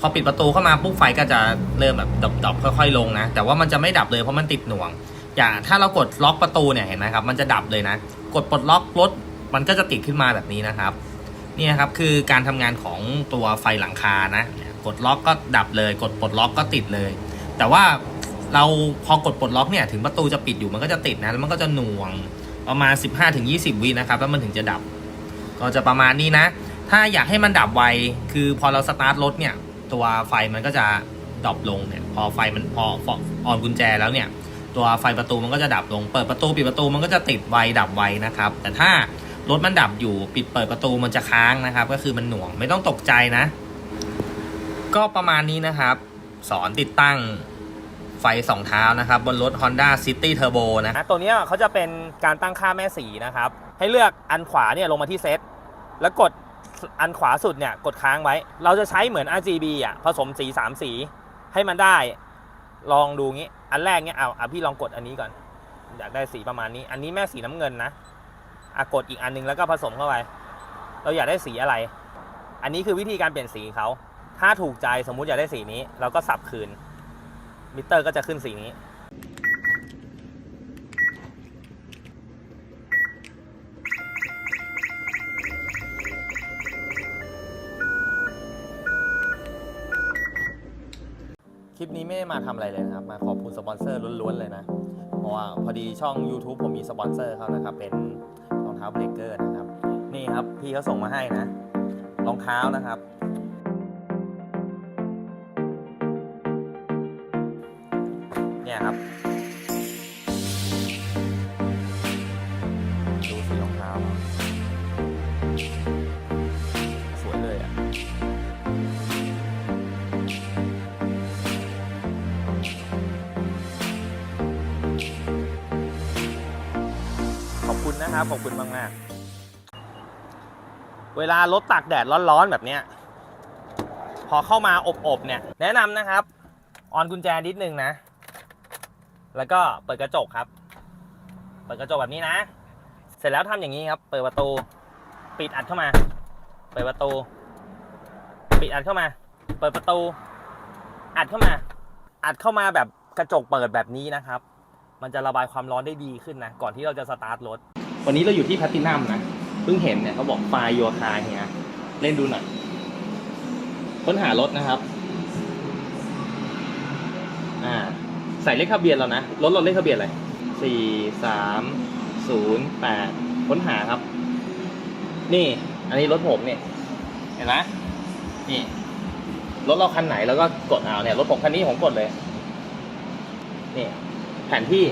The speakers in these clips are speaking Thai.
พอปิดประตูเข้ามาปุ๊บไฟก็จะเริ่มแบบดับๆค่อยๆลงนะ แต่ว่ามันจะไม่ดับเลยเพราะมันติดหน่วง อย่างถ้าเรากดล็อกประตูเนี่ยเห็นไหมครับ มันจะดับเลยนะ กดปลดล็อกรถมันก็จะติดขึ้นมาแบบนี้นะครับนี่ครับคือการทำงานของตัวไฟหลังคานะเนี่ยกดล็อกก็ดับเลย กดปลดล็อกก็ติดเลย แต่ว่าเราพอกดปลดล็อกเนี่ยถึงประตูจะปิดอยู่มันก็จะติดนะแล้วมันก็จะหน่วงประมาณ 15-20 วินะครับแล้วมันถึงจะดับ ก็จะประมาณนี้นะ ถ้าอยากให้มันดับไวคือพอเราสตาร์ทรถเนี่ย ตัวไฟมันก็จะดรอปลงเนี่ยพอไฟมันพอพอออนกุญแจแล้วเนี่ย ตัวไฟประตูมันก็จะดับลง เปิดประตูปิดประตูมันก็จะติดไวดับไวนะครับ แต่ถ้ารถมันดับอยู่ปิดเปิดประตูมันจะค้างนะครับ ก็คือมันหน่วงไม่ต้องตกใจนะ ก็ประมาณนี้นะครับ สอนติดตั้งไฟสองเท้านะครับ บนรถ Honda City Turbo นะตัวนี้เขาจะเป็นการตั้งค่าแม่สีนะครับ ให้เลือกอันขวาเนี่ยลงมาที่เซตแล้วกด อันขวาสุดเนี่ยกดค้างไว้ เราจะใช้เหมือน RGB อะผสมสี3สีให้มันได้ ลองดูงี้ อันแรกเนี่ยเอาอะพี่ลองกดอันนี้ก่อน อยากได้สีประมาณนี้ อันนี้แม่สีน้ำเงินนะอะกดอีกอันนึงแล้วก็ผสมเข้าไป เราอยากได้สีอะไร อันนี้คือวิธีการเปลี่ยนสีเขา ถ้าถูกใจสมมุติอยากได้สีนี้ เราก็สับคืน มิเตอร์ก็จะขึ้นสีนี้ คลิปนี้ไม่ได้มาทำอะไรเลยนะครับ มาขอบคุณสปอนเซอร์ล้วนๆเลยนะ เพราะว่าพอดีช่อง YouTube ผมมีสปอนเซอร์เขานะครับ เป็นรองเท้าเบรกเกอร์นะครับ นี่ครับพี่เขาส่งมาให้นะ รองเท้านะครับ เนี่ยครับ นะครับ ขอบคุณมากมากเวลารถตากแดดร้อนๆแบบเนี้ย พอเข้ามาอบๆเนี่ย แนะนำนะครับ ออนกุญแจนิดนึงนะ แล้วก็เปิดกระจกครับ เปิดกระจกแบบนี้นะ เสร็จแล้วทำอย่างนี้ครับ เปิดประตู ปิดอัดเข้ามา เปิดประตู ปิดอัดเข้ามา เปิดประตู อัดเข้ามา อัดเข้ามาแบบกระจกเปิดแบบนี้นะครับ มันจะระบายความร้อนได้ดีขึ้นนะ ก่อนที่เราจะสตาร์ทรถ วันนี้เราอยู่ที่แพตตินัมนะเพิ่งเห็นเนี่ยเขาบอกไฟโยคาเฮียเล่นดูหน่อย ค้นหารถนะครับ อ่า ใส่เลขทะเบียนแล้วนะ รถเราเลขทะเบียนอะไรสี่สามศูนย์แปดค้นหาครับ นี่ อันนี้รถผมเนี่ย เห็นไหมนี่ รถเราคันไหนแล้วก็กดเอาเนี่ย รถผมคันนี้ผมกดเลย นี่ แผนที่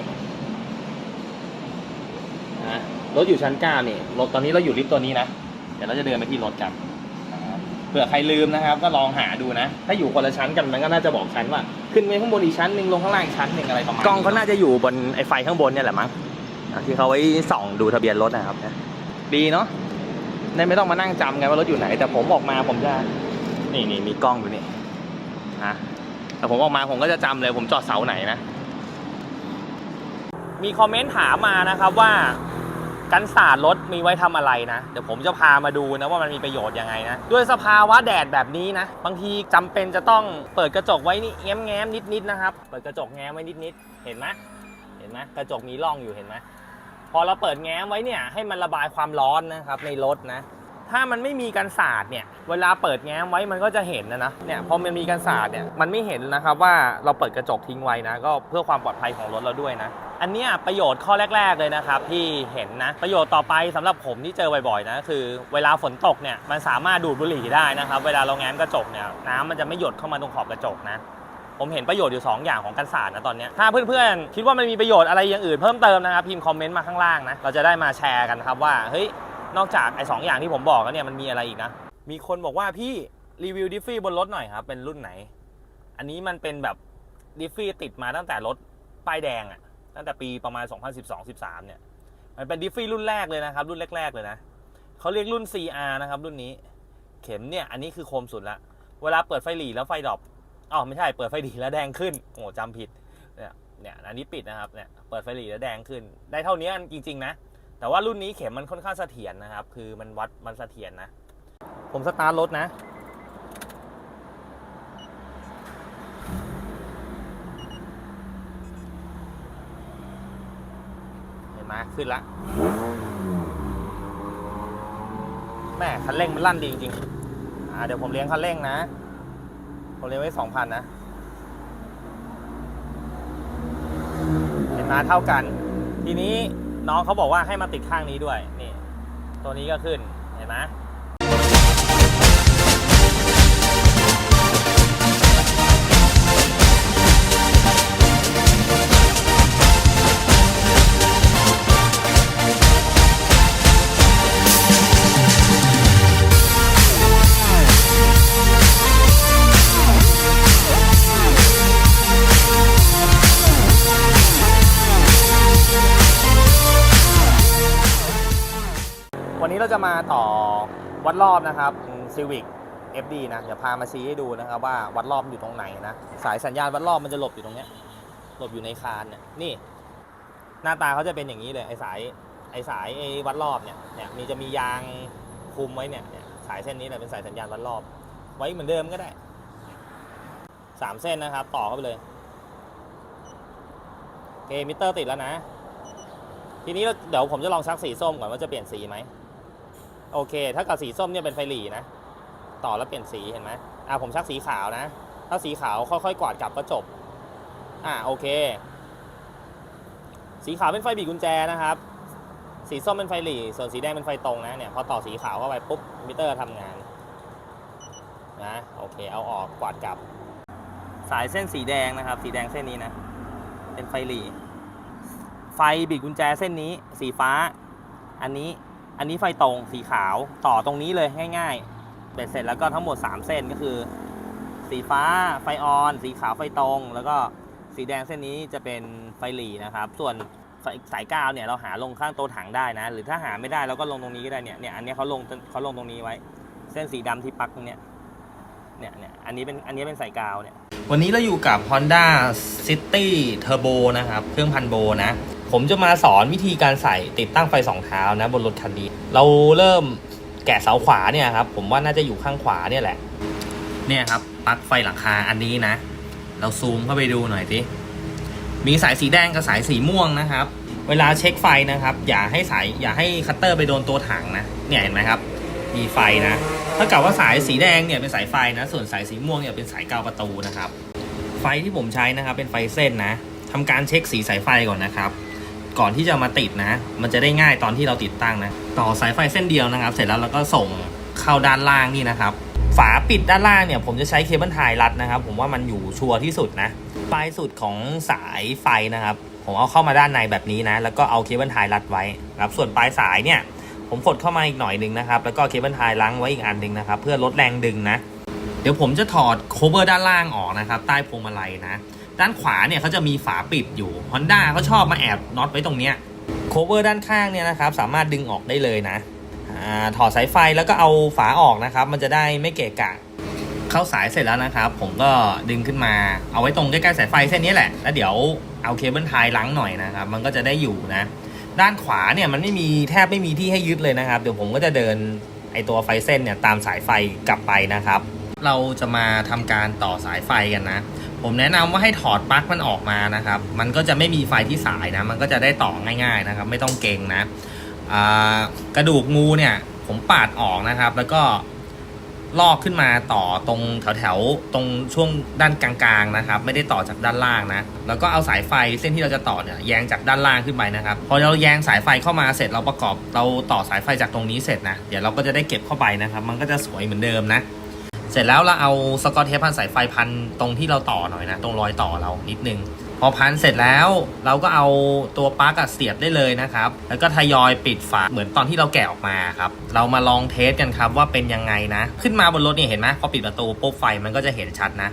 นะ รถอยู่ชั้นเก้านี่รถตอนนี้เราอยู่ลิฟต์ตัวนี้นะเดี๋ยวเราจะเดินไปที่รถกันนะครับเผื่อใครลืมนะครับ ก็ลองหาดูนะ ถ้าอยู่คนละชั้นกันมันก็น่าจะบอกชั้นว่า ขึ้นไปข้างบนอีกชั้นหนึ่งลงข้างล่างอีกชั้นหนึ่งอะไรประมาณกล้องเขาน่าจะอยู่บนไอไฟข้างบนเนี่ยแหละมั้งอะที่เขาไว้ส่องดูทะเบียนรถนะครับดีเนาะได้ไม่ต้องมานั่งจำไงว่ารถอยู่ไหน แต่ผมออกมาผมจะนี่นี่มีกล้องอยู่นี่ฮะแต่ผมออกมาผมก็จะจำเลยผมจอดเสาไหนนะ มีคอมเมนต์ถามมานะครับว่า กันศาสตร์รถมีไว้ทำอะไรนะ เดี๋ยวผมจะพามาดูนะว่ามันมีประโยชน์ยังไงนะ ด้วยสภาวะแดดแบบนี้นะ บางทีจำเป็นจะต้องเปิดกระจกไว้นี่แง้มแง้มนิดนิดๆนะครับ เปิดกระจกแง้มไว้นิดนิดๆเห็นไหมเห็นไหมกระจกมีร่องอยู่เห็นไหมพอเราเปิดแง้มไว้เนี่ยให้มันระบายความร้อนนะครับในรถนะถ้ามันไม่มีกันศาสตร์เนี่ยเวลาเปิดแง้มไว้มันก็จะเห็นนะนะเนี่ยพอมันมีกันศาสตร์เนี่ยมันไม่เห็นนะครับว่าเราเปิดกระจกทิ้งไว้นะก็เพื่อความปลอดภัยของรถเราด้วยนะ อันเนี้ยประโยชน์ข้อแรก ๆเลยนะครับที่เห็นนะประโยชน์ต่อไปสำหรับผมที่เจอบ่อยๆนะคือ เวลาฝนตกเนี่ยมันสามารถดูดบุหรี่ได้นะครับ เวลาเราแง้มกระจกเนี่ยน้ำมันจะไม่หยดเข้ามาตรงขอบกระจกนะผมเห็นประโยชน์อยู่ 2 อย่างของกันศาสตร์นะตอนนี้ ถ้าเพื่อนๆ คิดว่ามันมีประโยชน์อะไรอย่างอื่นเพิ่มเติมนะครับ พิมพ์คอมเมนต์มาข้างล่างนะ เราจะได้มาแชร์กันครับว่า เฮ้ย นอกจากไอ้สองอย่างที่ผมบอกแล้วเนี่ยมันมีอะไรอีกนะ มีคนบอกว่าพี่รีวิวดิฟฟี่บนรถหน่อยครับ เป็นรุ่นไหน อันนี้มันเป็นแบบดิฟฟี่ติดมาตั้งแต่รถป้ายแดงอะ ตั้งแต่ปีประมาณ 2012-13 เนี่ย มันเป็นดิฟฟี่รุ่นแรกเลยนะครับ รุ่นแรก ๆ เลยนะเขาเรียกรุ่น CR นะครับ รุ่นนี้ เข็มเนี่ย อันนี้คือคมสุดละ เวลาเปิดไฟหลีแล้วไฟดรอปอ๋อไม่ใช่ เปิดไฟหลีแล้วแดงขึ้น โอ้จำผิด เนี่ย เนี่ย อันนี้ปิดนะครับ เนี่ย เปิดไฟหลีแล้วแดงขึ้น ได้เท่านี้จริง ๆ นะ แต่ว่ารุ่นนี้เข็มมันค่อนข้างเสถียรนะครับ คือมันวัด มันเสถียรนะ ผมสตาร์ทรถนะ มาขึ้นละแม่คันเร่งมันลั่นดีจริงๆอ่าเดี๋ยวผมเลี้ยงคันเร่งนะผมเลี้ยงไว้สองพันนะเห็นมาเท่ากัน ทีนี้น้องเขาบอกว่าให้มาติดข้างนี้ด้วยนี่ ตัวนี้ก็ขึ้นเห็นไหม เราจะมาต่อวัดรอบนะครับซีวิก FD นะเดี๋ยวพามาชี้ให้ดูนะครับว่าวัดรอบมันอยู่ตรงไหนนะ สายสัญญาณวัดรอบมันจะหลบอยู่ตรงเนี้ยหลบอยู่ในคานเนี่ยนี่ หน้าตาเขาจะเป็นอย่างนี้เลยไอ้สายไอ้สายไอ้วัดรอบเนี่ยเนี่ยมีจะมียางคุมไว้เนี่ยสายเส้นนี้แหละเป็นสายสัญญาณวัดรอบ ไว้เหมือนเดิมก็ได้สามเส้นนะครับ ต่อเข้าไปเลยโอเคมิเตอร์ติดแล้วนะ ทีนี้เดี๋ยวผมจะลองชักสีส้มก่อนว่าจะเปลี่ยนสีไหม โอเค ถ้ากับสีส้มเนี่ยเป็นไฟหลีนะ ต่อแล้วเปลี่ยนสีเห็นไหมอ่าผมชักสีขาวนะ ถ้าสีขาวค่อยๆกวาดกลับก็จบ อ่าโอเค สีขาวเป็นไฟบีบกุญแจนะครับ สีส้มเป็นไฟหลีส่วนสีแดงเป็นไฟตรงนะเนี่ยพอต่อสีขาวเข้าไปปุ๊บมิเตอร์ทำงานนะโอเคเอาออกกวาดกลับ สายเส้นสีแดงนะครับ สีแดงเส้นนี้นะ เป็นไฟหลีไฟบิดกุญแจเส้นนี้ สีฟ้า อันนี้ อันนี้ไฟตรงสีขาวต่อตรงนี้เลยง่ายๆเบ็ดเสร็จแล้วก็ทั้งหมด 3 เส้นก็คือ สีฟ้าไฟออน สีขาวไฟตรง แล้วก็สีแดงเส้นนี้จะเป็นไฟหลีนะครับ ส่วนสายกาวเนี่ยเราหาลงข้างตัวถังได้นะ หรือถ้าหาไม่ได้เราก็ลงตรงนี้ก็ได้เนี่ยเนี่ยอันนี้เขาลงเขาลงตรงนี้ไว้ เส้นสีดำที่ปักตรงเนี้ยเนี่ยเนี่ยอันนี้เป็นอันนี้เป็นสายกาวเนี่ยวันนี้เราอยู่กับ Honda City Turbo นะครับ เครื่องพันโบนะผมจะมาสอนวิธีการใส่ติดตั้งไฟสองเท้านะบนรถคันนี้ เราเริ่มแกะเสาขวาเนี่ยครับ ผมว่าน่าจะอยู่ข้างขวาเนี่ยแหละ เนี่ยครับปลั๊กไฟหลังคาอันนี้นะ เราซูมเข้าไปดูหน่อยสิมีสายสีแดงกับสายสีม่วงนะครับ เวลาเช็คไฟนะครับ อย่าให้สายอย่าให้คัตเตอร์ไปโดนตัวถังนะเนี่ยเห็นไหมครับ มีไฟนะถ้าเกิดว่าสายสีแดงเนี่ยเป็นสายไฟนะ ส่วนสายสีม่วงเนี่ยเป็นสายกาวประตูนะครับ ไฟที่ผมใช้นะครับ เป็นไฟเส้นนะทำการเช็คสีสายไฟก่อนนะครับ ก่อนที่จะมาติดนะ มันจะได้ง่ายตอนที่เราติดตั้งนะ ต่อสายไฟเส้นเดียวนะครับ เสร็จแล้วเราก็ส่งเข้าด้านล่างนี่นะครับ ฝาปิดด้านล่างเนี่ย ผมจะใช้เคเบิลไทยรัดนะครับ ผมว่ามันอยู่ชัวร์ที่สุดนะ ปลายสุดของสายไฟนะครับ ผมเอาเข้ามาด้านในแบบนี้นะ แล้วก็เอาเคเบิลไทยรัดไว้ครับ ส่วนปลายสายเนี่ย ผมกดเข้ามาอีกหน่อยหนึ่งนะครับ แล้วก็เคเบิลไทยล้างไว้อีกอันหนึ่งนะครับ เพื่อลดแรงดึงนะ เดี๋ยวผมจะถอดโคเวอร์ด้านล่างออกนะครับ ใต้พวงมาลัยนะ ด้านขวาเนี่ยเขาจะมีฝาปิดอยู่ Honda เขาชอบมาแอบน็อตไว้ตรงเนี้ยโคเวอร์ด้านข้างเนี่ยนะครับสามารถดึงออกได้เลยนะอถอดสายไฟแล้วก็เอาฝาออกนะครับ มันจะได้ไม่เกะกะ เข้าสายเสร็จแล้วนะครับ ผมก็ดึงขึ้นมาเอาไว้ตรงใกล้ๆสายไฟเส้นนี้แหละ แล้วเดี๋ยวเอาเคเบิลไทยล้างหน่อยนะครับ มันก็จะได้อยู่นะ ด้านขวาเนี่ยมันไม่มีแทบไม่มีที่ให้ยึดเลยนะครับ เดี๋ยวผมก็จะเดินไอตัวไฟเส้นเนี่ยตามสายไฟกลับไปนะครับ เราจะมาทำการต่อสายไฟกันนะ ผมแนะนำว่าให้ถอดปลั๊กมันออกมานะครับ มันก็จะไม่มีไฟที่สายนะ มันก็จะได้ต่อง่าย ๆนะครับ ไม่ต้องเกรงนะกระดูกงูเนี่ย ผมปาดออกนะครับ แล้วก็ลอกขึ้นมาต่อตรงแถวๆตรงช่วงด้านกลางๆนะครับ ไม่ได้ต่อจากด้านล่างนะ แล้วก็เอาสายไฟเส้นที่เราจะต่อเนี่ยแยงจากด้านล่างขึ้นไปนะครับ พอเราแยงสายไฟเข้ามาเสร็จเราประกอบเราต่อสายไฟจากตรงนี้เสร็จนะ เดี๋ยวเราก็จะได้เก็บเข้าไปนะครับ มันก็จะสวยเหมือนเดิมนะ เสร็จแล้วเราเอาสกอตเทปพันสายไฟพันตรงที่เราต่อหน่อยนะ ตรงรอยต่อเรานิดนึง พอพันเสร็จแล้วเราก็เอาตัวปลั๊กเสียบได้เลยนะครับ แล้วก็ทยอยปิดฝาเหมือนตอนที่เราแกะออกมาครับ เรามาลองเทสกันครับว่าเป็นยังไงนะ ขึ้นมาบนรถเนี่ยเห็นไหมพอปิดประตูปุ๊บไฟมันก็จะเห็นชัดนะ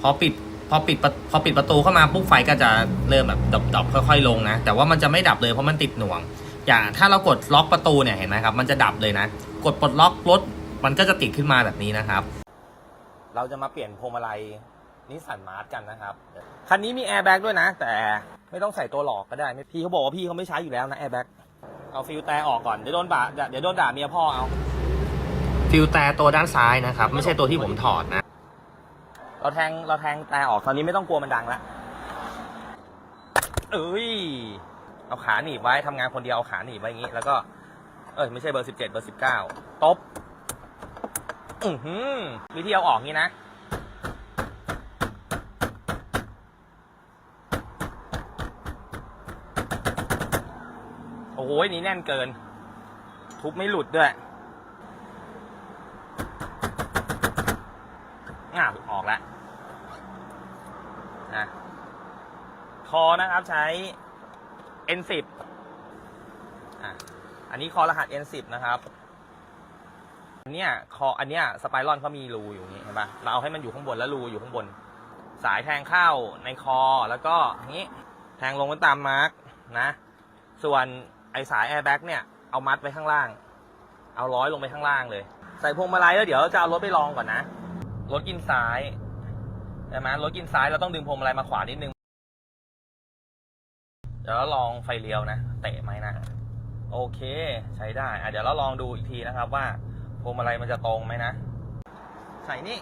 พอปิดพอปิดพอปิดประตูเข้ามาปุ๊บไฟก็จะเริ่มแบบดับๆค่อยๆลงนะ แต่ว่ามันจะไม่ดับเลยเพราะมันติดหน่วง อย่างถ้าเรากดล็อกประตูเนี่ยเห็นไหมครับ มันจะดับเลยนะ กดปลดล็อกรถมันก็จะติดขึ้นมาแบบนี้นะครับ เราจะมาเปลี่ยนพวงมาลัยนิสสันมาร์ทกันนะครับ คันนี้มีแอร์แบ็กด้วยนะ แต่ไม่ต้องใส่ตัวหลอกก็ได้ไม่พี่เขาบอกว่าพี่เขาไม่ใช้อยู่แล้วนะแอร์แบ็กเอาฟิลแต่ออกก่อน เดี๋ยวโดนด่าเดี๋ยวโดนด่าเมียพ่อเอา ฟิลแต่ตัวด้านซ้ายนะครับ ไม่ใช่ตัวที่ผมถอดนะ เราแทงเราแทงแต่ออกตอนนี้ไม่ต้องกลัวมันดังแล้วเอ้ยเอาขาหนีบไว้ทำงานคนเดียวเอาขาหนีบไว้อย่างนี้ แล้วก็ เออไม่ใช่เบอร์สิบเจ็ดเบอร์สิบเก้าตบ อือหือวิธีเอาออกงี้นะโอ้โหนี่แน่นเกิน ทุบไม่หลุดด้วยอ่าออกแล้วนะคอนะครับใช้ N10 อะอันนี้คอรหัส N10 นะครับ อันเนี้ยคออันเนี้ยสไปรอนเขามีรูอยู่อย่างนี้เห็นปะเราเอาให้มันอยู่ข้างบนแล้วรูอยู่ข้างบน สายแทงเข้าในคอแล้วก็อย่างนี้แทงลงไปตามมาร์กนะ ส่วนไอสายแอร์แบ็กเนี่ยเอามัดไว้ข้างล่าง เอาร้อยลงไปข้างล่างเลย ใส่พวงมาลัยแล้วเดี๋ยวจะเอารถไปลองก่อนนะรถกินซ้ายใช่ไหมรถกินซ้ายเราต้องดึงพวงมาลัยมาขวานิดนึงเดี๋ยวเราลองไฟเลี้ยวนะเตะไหมนะโอเค ใช้ได้อะเดี๋ยวเราลองดูอีกทีนะครับว่า วงมาลัยมันจะตรงไหมนะ ใส่นี่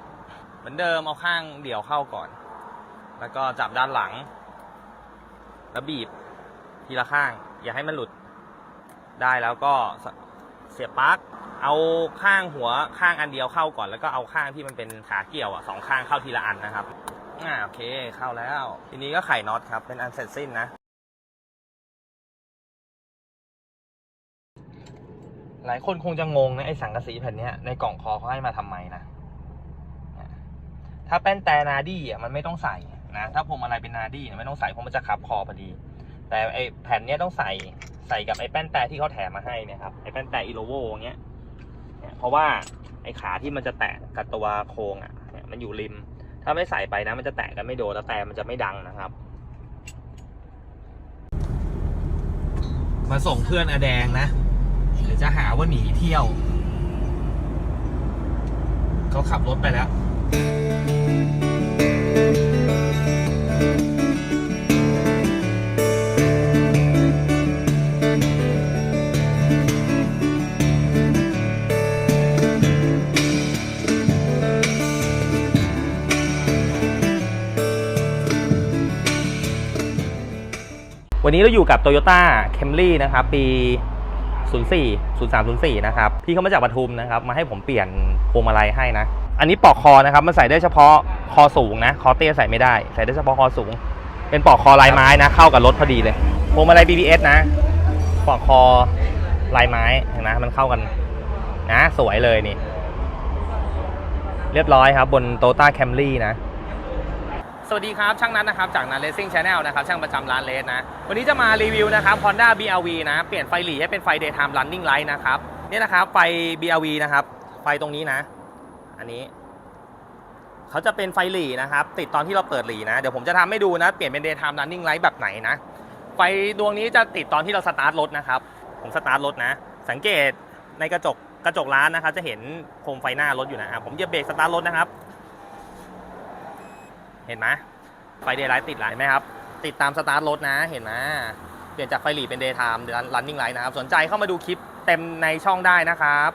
เหมือนเดิมเอาข้างเดี่ยวเข้าก่อน แล้วก็จับด้านหลัง แล้วบีบทีละข้าง อย่าให้มันหลุด ได้แล้วก็เสียบปลั๊กเอาข้างหัวข้างอันเดียวเข้าก่อน แล้วก็เอาข้างที่มันเป็นขาเกี่ยวอะสองข้างเข้าทีละอันนะครับอ่าโอเคเข้าแล้ว ทีนี้ก็ไขน็อตครับเป็นอันเสร็จสิ้นนะ หลายคนคงจะงงนะไอ้สังกะสีแผ่นนี้ในกล่องคอเขาให้มาทำไมนะ ถ้าแป้นแต่นาดี้อะมันไม่ต้องใส่นะ ถ้าพวงมาลัยเป็นนาดี้เนี่ยไม่ต้องใส่เพราะมันจะขับคอพอดี แต่ไอ้แผ่นนี้ต้องใส่ใส่กับไอ้แป้นแต่ที่เขาแถมมาให้นี่ยครับไอ้แป้นแต่อีโลโวเงี้ยเนี่ยเพราะว่าไอ้ขาที่มันจะแตะกับตัวโครงอะเนี่ยมันอยู่ริม ถ้าไม่ใส่ไปนะ มันจะแตะกันไม่โดนแล้วแต่มันจะไม่ดังนะครับมาส่งเพื่อนอแดงนะ เดี๋ยวจะหาว่าหนีเที่ยว เขาขับรถไปแล้ววันนี้เราอยู่กับ Toyota Camry นะครับ ปี 04 0304นะครับพี่เขามาจากปทุมนะครับมาให้ผมเปลี่ยนพวงมาลัยให้นะ อันนี้ปลอกคอนะครับมันใส่ได้เฉพาะคอสูงนะคอเตี้ยใส่ไม่ได้ ใส่ได้เฉพาะคอสูง เป็นปลอกคอลายไม้นะเข้ากับรถพอดีเลยพวงมาลัย BBS นะปลอกคอลายไม้เห็นไหมมันเข้ากันนะสวยเลยนี่ เรียบร้อยครับบน Toyota Camry นะ สวัสดีครับ ช่างนัทนะครับจากนัทเลสซิ่งชาแนลนะครับช่างประจำร้านเลสนะ วันนี้จะมารีวิวนะครับ Honda BRV นะเปลี่ยนไฟหลีให้เป็นไฟ daytime running light นะครับเนี่ยนะครับไฟ BRV นะครับ ไฟตรงนี้นะ อันนี้ เขาจะเป็นไฟหลีนะครับ ติดตอนที่เราเปิดหลีนะ เดี๋ยวผมจะทำให้ดูนะ เปลี่ยนเป็น daytime running light แบบไหนนะ ไฟดวงนี้จะติดตอนที่เราสตาร์ทรถนะครับ ผมสตาร์ทรถนะ สังเกตในกระจกกระจกร้านนะครับ จะเห็นโคมไฟหน้ารถอยู่นะครับผมเหยียบเบรกสตาร์ทรถนะครับ เห็นไหมไฟเดย์ไลท์ติดแล้วเห็นไหมครับ ติดตามสตาร์ทรถนะเห็นไหมเปลี่ยนจากไฟหลีเป็นเดย์ไทม์รันนิ่งไลท์นะครับ สนใจเข้ามาดูคลิปเต็มในช่องได้นะครับ